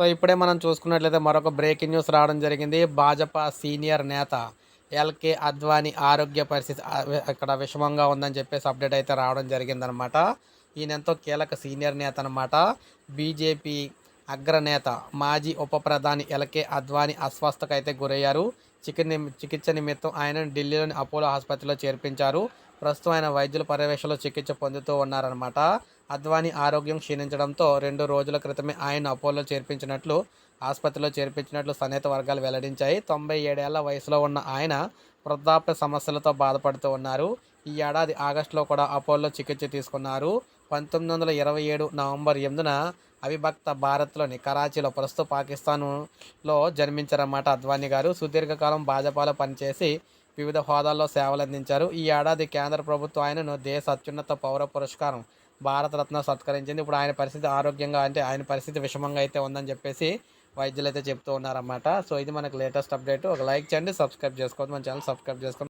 So ఇప్పుడే మనం చూసుకున్నట్లయితే మరొక బ్రేకింగ్ న్యూస్ రావడం జరిగింది. భాజపా సీనియర్ నేత ఎల్కే అద్వానీ ఆరోగ్య పరిస్థితి అక్కడ విషమంగా ఉందని చెప్పేసి అప్డేట్ అయితే రావడం జరిగిందనమాట ఈయన ఎంతో కీలక సీనియర్ నేత అనమాట బీజేపీ అగ్రనేత మాజీ ఉప ప్రధాని ఎల్కే అద్వానీ అస్వస్థకు అయితే గురయ్యారు చికి చికిత్స నిమిత్తం ఆయనను ఢిల్లీలోని అపోలో ఆసుపత్రిలో చేర్పించారు. ప్రస్తుతం ఆయన వైద్యుల పర్యవేక్షణలో చికిత్స పొందుతూ ఉన్నారనమాట అద్వానీ ఆరోగ్యం క్షీణించడంతో రెండు రోజుల క్రితమే ఆయన అపోలో చేర్పించినట్లు ఆసుపత్రిలో చేర్పించినట్లు సన్నిహిత వర్గాలు వెల్లడించాయి. తొంభై ఏడేళ్ళ వయసులో ఉన్న ఆయన వృద్ధాప్య సమస్యలతో బాధపడుతూ ఉన్నారు. ఈ ఏడాది ఆగస్టులో కూడా అపోలో చికిత్స తీసుకున్నారు. పంతొమ్మిది వందల ఇరవై ఏడు నవంబర్ ఎనిమిదిన అవిభక్త భారత్లోని కరాచీలో ప్రస్తుత పాకిస్తాన్లో జన్మించారన్నమాట అద్వానీ గారు. సుదీర్ఘకాలం భాజపాలో పనిచేసి వివిధ హోదాల్లో సేవలు అందించారు ఈ ఏడాది కేంద్ర ప్రభుత్వం ఆయనను దేశ అత్యున్నత పౌర పురస్కారం భారతరత్న సత్కరించింది. ఇప్పుడు ఆయన పరిస్థితి ఆరోగ్యంగా అంటే ఆయన పరిస్థితి విషమంగా అయితే ఉందని చెప్పేసి వైద్యులు అయితే చెప్తూ ఉన్నారన్నమాట. సో ఇది మనకు లేటెస్ట్ అప్డేట్. ఒక లైక్ చేయండి సబ్స్క్రైబ్ చేసుకోవద్దు. మన ఛానల్ సబ్స్క్రైబ్ చేసుకోండి.